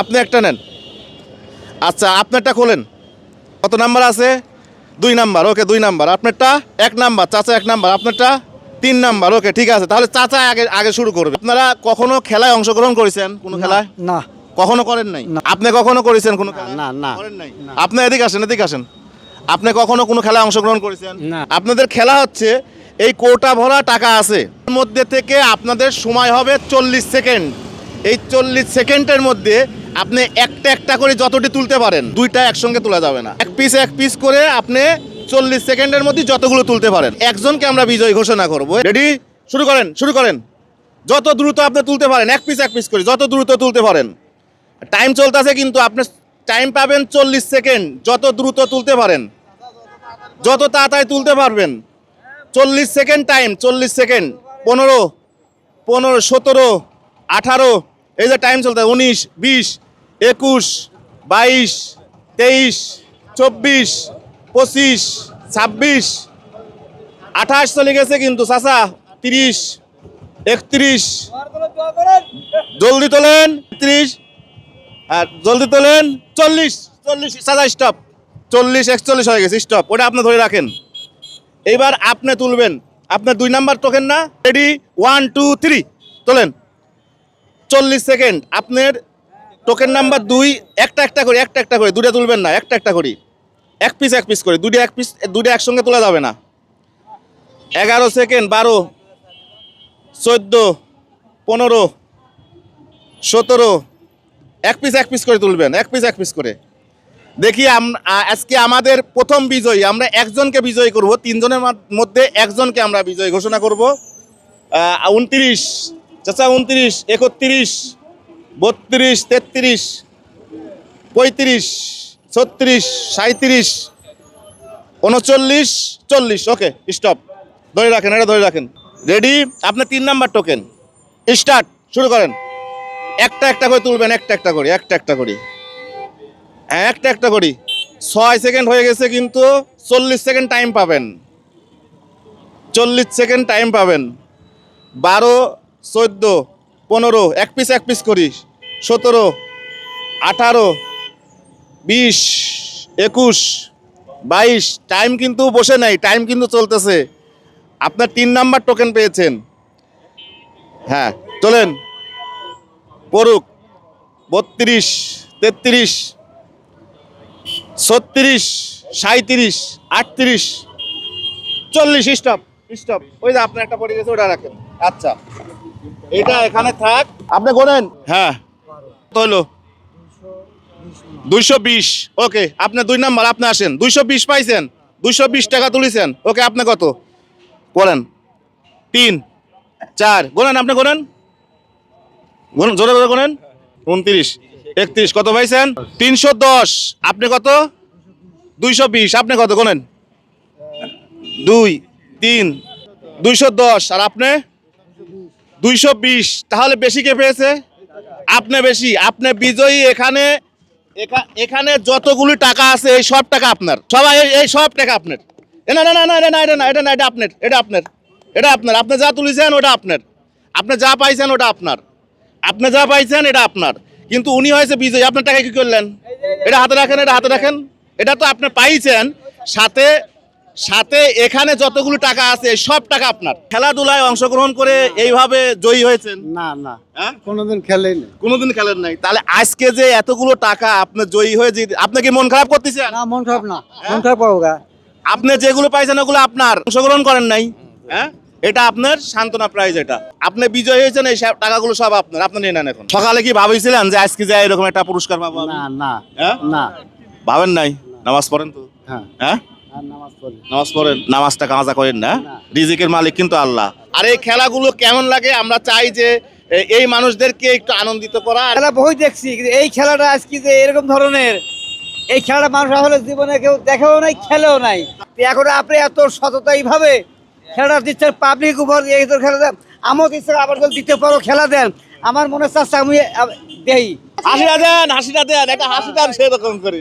আপনি একটা নেন। আচ্ছা আপনারটা খোলেন। কত নাম্বার আছে? দুই নাম্বার ওকে দুই নাম্বার। আপনারটা এক নাম্বার চাচা এক নাম্বার। আপনারটা তিন নাম্বার ওকে ঠিক আছে। তাহলে চাচা আগে আগে শুরু করবে। আপনারা কখনো খেলায় অংশগ্রহণ করেছেন কোনো খেলায়? না। কখনো করেন নাই। আপনি কখনো করেছেন কোনো না, না। করেন নাই। আপনি এদিকে আসেন এদিকে আসেন। আপনি কখনো কোনো খেলায় অংশগ্রহণ করেছেন? না। আপনাদের খেলা হচ্ছে এই কোটা ভরা টাকা আছে। এর মধ্যে থেকে আপনাদের সময় হবে চল্লিশ সেকেন্ড। এই চল্লিশ সেকেন্ডের মধ্যে আপনি একটা একটা করে যতটি তুলতে পারেন, দুইটা একসঙ্গে তোলা যাবে না। এক পিস এক পিস করে আপনি চল্লিশ সেকেন্ডের মধ্যে যতগুলো তুলতে পারেন। একজনকে আমরা বিজয় ঘোষণা করব। রেডি শুরু করেন শুরু করেন। যত দ্রুত আপনি তুলতে পারেন, এক পিস এক পিস করে যত দ্রুত তুলতে পারেন। টাইম চলতেছে কিন্তু আপনি টাইম পাবেন চল্লিশ সেকেন্ড। যত দ্রুত তুলতে পারেন, যত তাড়াতাড়ি তুলতে পারবেন, চল্লিশ সেকেন্ড টাইম চল্লিশ সেকেন্ড, পনেরো পনেরো, সতেরো, আঠারো, এই যে টাইম চলতে উনিশ, বিশ একুশ, বাইশ, তেইশ, চব্বিশ, পঁচিশ, ছাব্বিশ, আঠাশ চলে গেছে কিন্তু চাচা, তিরিশ, একত্রিশ। জলদি তোলেন ত্রিশ আর জলদি তোলেন, চল্লিশ চল্লিশ সাদা স্টপ চল্লিশ, একচল্লিশ হয়ে গেছে স্টপ ওটা আপনি ধরে রাখেন। এইবার আপনি তুলবেন। আপনার দুই নাম্বার টোকেন না রেডি ওয়ান টু থ্রি তোলেন। চল্লিশ সেকেন্ড আপনার টোকেন নাম্বার দুই, একটা একটা করে, একটা একটা করে দুটো তুলবেন না, একটা একটা করি। এক পিস এক পিস করে দুটো এক পিস দুটো একসঙ্গে তোলা যাবে না। এগারো সেকেন্ড বারো, চোদ্দ, পনেরো, সতেরো, এক পিস এক পিস করে তুলবেন, এক পিস এক পিস করে। দেখি আজকে আমাদের প্রথম বিজয়ী, আমরা একজনকে বিজয়ী করব, তিনজনের মধ্যে একজনকে আমরা বিজয়ী ঘোষণা করব। উনত্রিশ, চাচা, উনত্রিশ, একত্রিশ। বত্রিশ তেত্রিশ পঁয়ত্রিশ ছত্রিশ সাঁত্রিশ উনচল্লিশ চল্লিশ। ওকে স্টপ ধরে রাখেন এটা ধরে রাখেন। রেডি আপনার তিন নাম্বার টোকেন স্টার্ট শুরু করেন। একটা একটা করে তুলবেন একটা একটা করে একটা একটা করে। হ্যাঁ, একটা একটা করি। ছয় সেকেন্ড হয়ে গেছে কিন্তু চল্লিশ সেকেন্ড টাইম পাবেন। চল্লিশ সেকেন্ড টাইম পাবেন। বারো চোদ্দ পনেরো, এক পিস এক পিস করি সতেরো, আঠারো, বিশ, একুশ, বাইশ। টাইম কিন্তু বসে নাই টাইম কিন্তু চলতেছে। আপনার তিন নাম্বার টোকেন পেয়েছেন। হ্যাঁ চলেন। পড়ুক। বত্রিশ, তেত্রিশ, ছত্রিশ সাঁত্রিশ আটত্রিশ। চল্লিশ স্টপ স্টপ ওই যে আপনার একটা পড়ে গেছে, ওটা রাখেন। আচ্ছা। এটা এখানে থাক। আপনি গোনেন। হ্যাঁ। হলো? দুইশো বিশ। ওকে আপনি দুই নাম্বার আপনি আসেন। দুইশো বিশ পাইছেন। দুইশো বিশ টাকা তুলেছেন। ওকে আপনি কত? বলেন তিন চার। গোনেন আপনি গোনেন? জোরে জোরে গোনেন? উনত্রিশ একত্রিশ। কত পাইছেন? তিনশো দশ। আপনি কত? দুইশো বিশ। আপনি কত গোনেন? দুই তিন। দুইশো দশ। আর আপনি? দুইশো বিশ, তাহলে বেশি কে পেয়েছে? আপনি বেশি, আপনি বিজয়ী, এখানে, এখা- এখানে যতগুলি টাকা আছে, এই সব টাকা আপনার। সবাই এই- সব টাকা আপনার। না না না না, এটা না এটা না এটা না, এটা আপনার এটা আপনার এটা আপনার। আপনি যা তুলেছেন, ওটা আপনার। আপনি যা পাইছেন, ওটা আপনার। আপনি যা পাইছেন, এটা আপনার। কিন্তু উনি হয়েছে বিজয়ী। আপনার টাকা কি করলেন? এটা হাতে রাখেন, এটা হাতে রাখেন। এটা তো আপনি পাইছেন। সাথে সাথে এখানে যতগুলো টাকা আছে সব টাকা আপনার। খেলাধুলায় অংশগ্রহণ করে এইভাবে জয়ী হয়েছেন? না না। হ্যাঁ? কোনোদিন খেলেই না। কোনোদিন খেলেন নাই। তাহলে আজকে যে এতগুলো টাকা আপনি জয়ী হয়ে যে আপনি কি মন খারাপ করতেছে না মন খারাপ না। মন খারাপ গা। আপনি যেগুলো পাইছেন ওগুলো আপনার। অংশগ্রহণ করেন নাই। হ্যাঁ? এটা আপনার সান্ত্বনা প্রাইজ এটা। আপনি বিজয় হয়েছেন এই সব টাকাগুলো সব আপনার। আপনি নিয়ে নেন এখন। সকালে কি ভাবেছিলেন যে আজকে যে এরকম একটা পুরস্কার পাবো না না। হ্যাঁ? না। ভাবেন নাই? নামাজ পড়েন তো? হ্যাঁ। হ্যাঁ? নামাজ পড়েন। নামাজটা কাজা করেন না। রিজিকের মালিক কিন্তু আল্লাহ। আর এই খেলাগুলো কেমন লাগে? আমরা চাই যে এই মানুষদেরকে একটু আনন্দিত করা। খেলা বহু দেখছি এই খেলাটা আজকে যে এরকম ধরনের এই খেলাটা মানুষ আসলে জীবনে কেউ দেখেও নাই খেলেও নাই। এখন আপনি এত সততাই ভাবে খেলাটা দিচ্ছেন পাবলিক উপর এই তো খেলা দেন। আমাকে ইচ্ছা আবার যদি দিতে পারো খেলা দেন আমার মনে চাচ্ছে আমি দেই। হাসিটা দেন হাসিটা দেন একটা হাসিটা সেরকম করি।